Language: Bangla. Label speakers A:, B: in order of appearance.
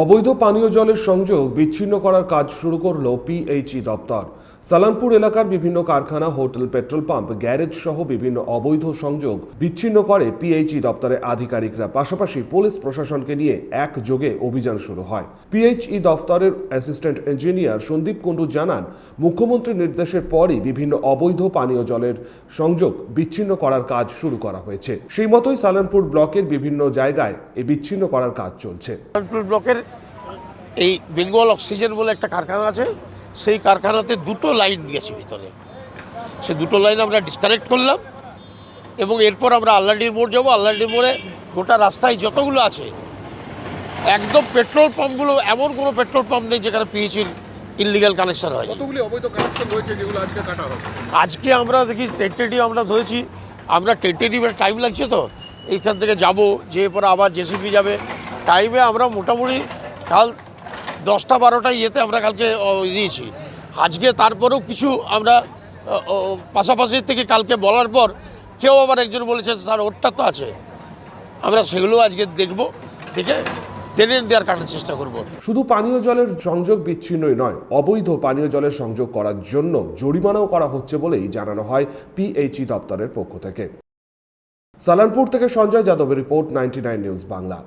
A: অবৈধ পানীয় জলের সংযোগ বিচ্ছিন্ন করার কাজ শুরু করল পিএইচই দপ্তর। সালানপুর এলাকার বিভিন্ন কারখানা, হোটেল, পেট্রোল পাম্প, গ্যারেজ সহ বিভিন্ন অবৈধ সংযোগ বিচ্ছিন্ন করে পিএইচই দপ্তরের আধিকারিকরা। পাশাপাশি পুলিশ প্রশাসনকে নিয়ে একযোগে অভিযান শুরু হয়। পিএইচই দপ্তরের অ্যাসিস্ট্যান্ট ইঞ্জিনিয়ার সন্দীপ কুণ্ডু জানান, মুখ্যমন্ত্রীর নির্দেশের পরই বিভিন্ন অবৈধ পানীয় জলের সংযোগ বিচ্ছিন্ন করার কাজ শুরু করা হয়েছে। সেই মতোই সালানপুর ব্লকের বিভিন্ন জায়গায় এই বিচ্ছিন্ন করার কাজ চলছে।
B: কানপুর ব্লকের এই বেঙ্গল অক্সিজেন বলে একটা কারখানা আছে সেই কারখানাতে দুটো লাইন গেছে ভিতরে। সে দুটো লাইন আমরা ডিসকানেক্ট করলাম এবং এরপর আমরা আল্লাডির মোড় যাব। আল্লাডির মোড়ে গোটা রাস্তায় যতগুলো আছে একদম পেট্রোল পাম্পগুলো এমন কোনো পেট্রোল পাম্প নেই যেখানে পিএইচির ইনলিগাল কানেকশন হয়
C: কতগুলি অবৈধ কানেকশন রয়েছে যেগুলো আজকে কাটা হবে?
B: আজকে আমরা দেখি টেন্টেটিভ আমরা ধরেছি আমরা টেন্টেটিভের টাইম লাগছে তো এইখান থেকে যাব যে পরে আবার জেসিপি যাবে। টাইমে আমরা মোটামুটি কাল দশটা বারোটা ইয়েতে আমরা কালকে দিয়েছি আজকে তারপরেও কিছু আমরা পাশাপাশি থেকে কালকে বলার পর কেউ আবার একজন বলেছে, স্যার, ওরটা তো আছে। আমরা সেগুলো আজকে দেখব, দেখে দেওয়ার কাটার চেষ্টা করব।
A: শুধু পানীয় জলের সংযোগ বিচ্ছিন্নই নয়, অবৈধ পানীয় জলের সংযোগ করার জন্য জরিমানাও করা হচ্ছে বলেই জানানো হয় পিএইচই দপ্তরের পক্ষ থেকে। সালানপুর থেকে সঞ্জয় যাদবের রিপোর্ট নাইনটি নিউজ বাংলা।